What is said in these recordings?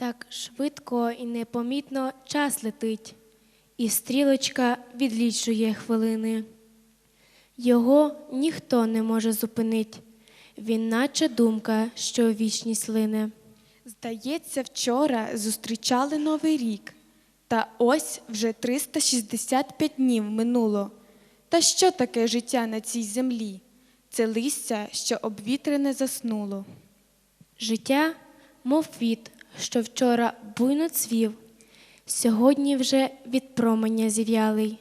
Так швидко і непомітно час летить, і стрілочка відлічує хвилини. Його ніхто не може зупинить, він наче думка, що вічність лине. Здається, вчора зустрічали Новий рік. Та ось вже 365 днів минуло. Та що таке життя на цій землі? Це листя, що обвітрене заснуло. Життя, мов квіт, що вчора буйно цвів, сьогодні вже від променя зів'ялий.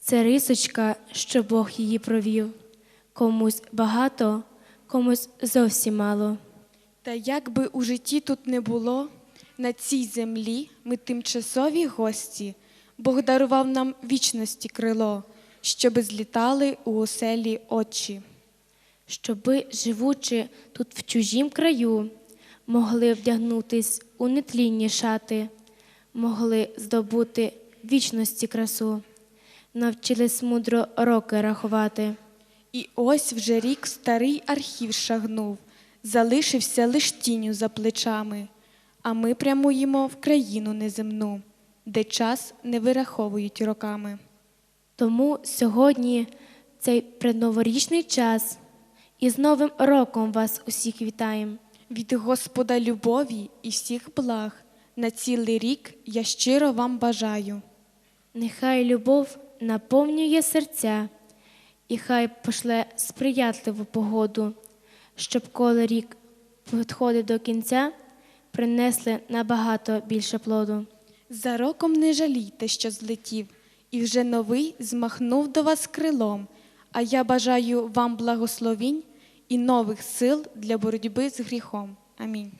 Це рисочка, що Бог її провів. Комусь багато, комусь зовсім мало. Та як би у житті тут не було, на цій землі ми тимчасові гості. Бог дарував нам вічності крило, щоби злітали у оселі очі. щоби, живучи тут в чужім краю, могли вдягнутись у нетлінні шати, могли здобути вічності красу, навчились мудро роки рахувати. І ось вже рік старий архів шагнув, залишився лиш тінню за плечами, а ми прямуємо в країну неземну, де час не вираховують роками. Тому сьогодні цей предноворічний час і з Новим роком вас усіх вітаємо. Від Господа любові і всіх благ на цілий рік я щиро вам бажаю. Нехай любов наповнює серця, і хай пошле сприятливу погоду, щоб коли рік підходить до кінця, принесли набагато більше плоду. За роком не жалійте, що злетів, і вже новий змахнув до вас крилом. А я бажаю вам благословінь і нових сил для боротьби з гріхом. Амінь.